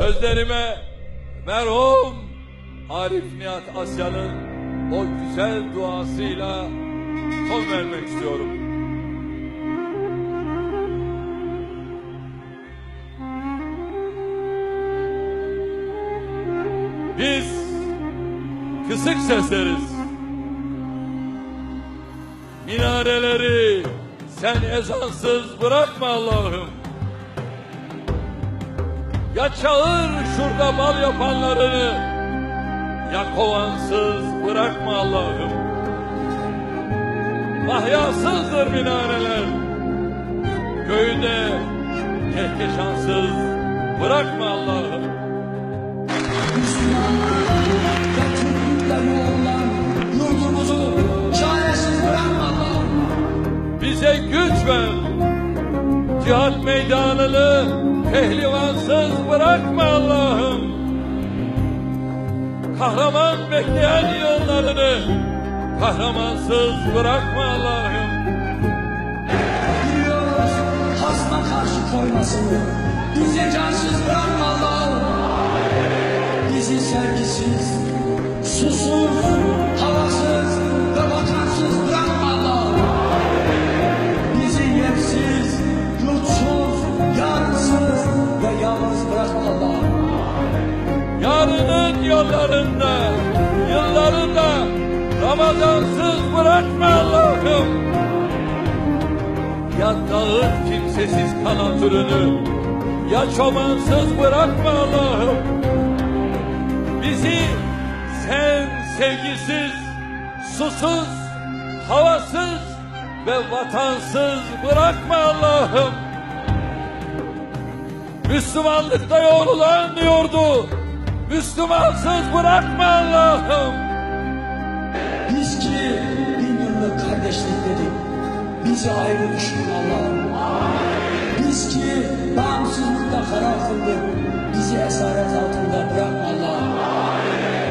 Sözlerime merhum Arif Nihat Asya'nın o güzel duasıyla son vermek istiyorum. Biz kısık sesleriz. Minareleri sen ezansız bırakma Allah'ım. Ya çağır şurada bal yapanlarını ya kovansız bırakma Allah'ım. Mahyasızdır minareler. Köyde kehkeşansız bırakma Allah'ım. Bize güç ver. Cihat meydanını pehlivansız bırakma Allah'ım. Kahraman bekleyen yıllarını kahramansız bırakma Allah'ım. Biliyoruz hasma karşı koymasını. Bizi cansız bırakma Allah'ım. Bizi sevgisiz, susuz, Yarının yollarında, yıllarında Ramadansız bırakma Allah'ım. Ya dağıt kimsesiz kalan türünü, ya çobansız bırakma Allah'ım. Bizi sen sevgisiz, susuz, havasız ve vatansız bırakma Allah'ım. Müslümanlıkta yoğrulan diyordu. Müslümansız bırakma Allah'ım. Biz ki bin yıllık kardeşlik dedik. Bizi ayrı düşün Allah'ım. Biz ki bağımsızlıkta karar kıldık. Bizi esaret altında bırakma Allah'ım.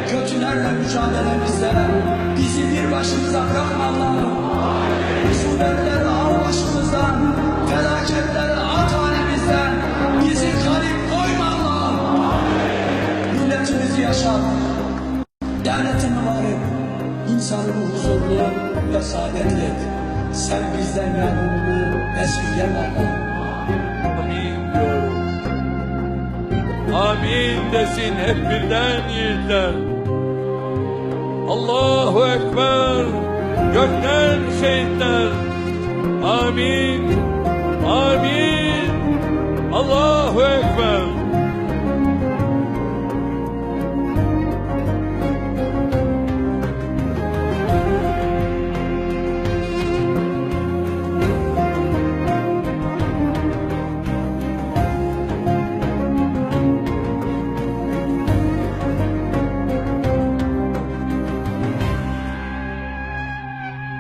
Kötülerle mücadelemizde bizi bir başımıza bırakma Allah'ım. Musibetler ağ Devletini var et. İnsanını huzurlu ve saadetli et. Sen bizden Allah'ım. Amin diyorum. Amin desin hep birden yiğitler. Allahu Ekber. Gökten şehitler. Amin. Amin. Allahu Ekber.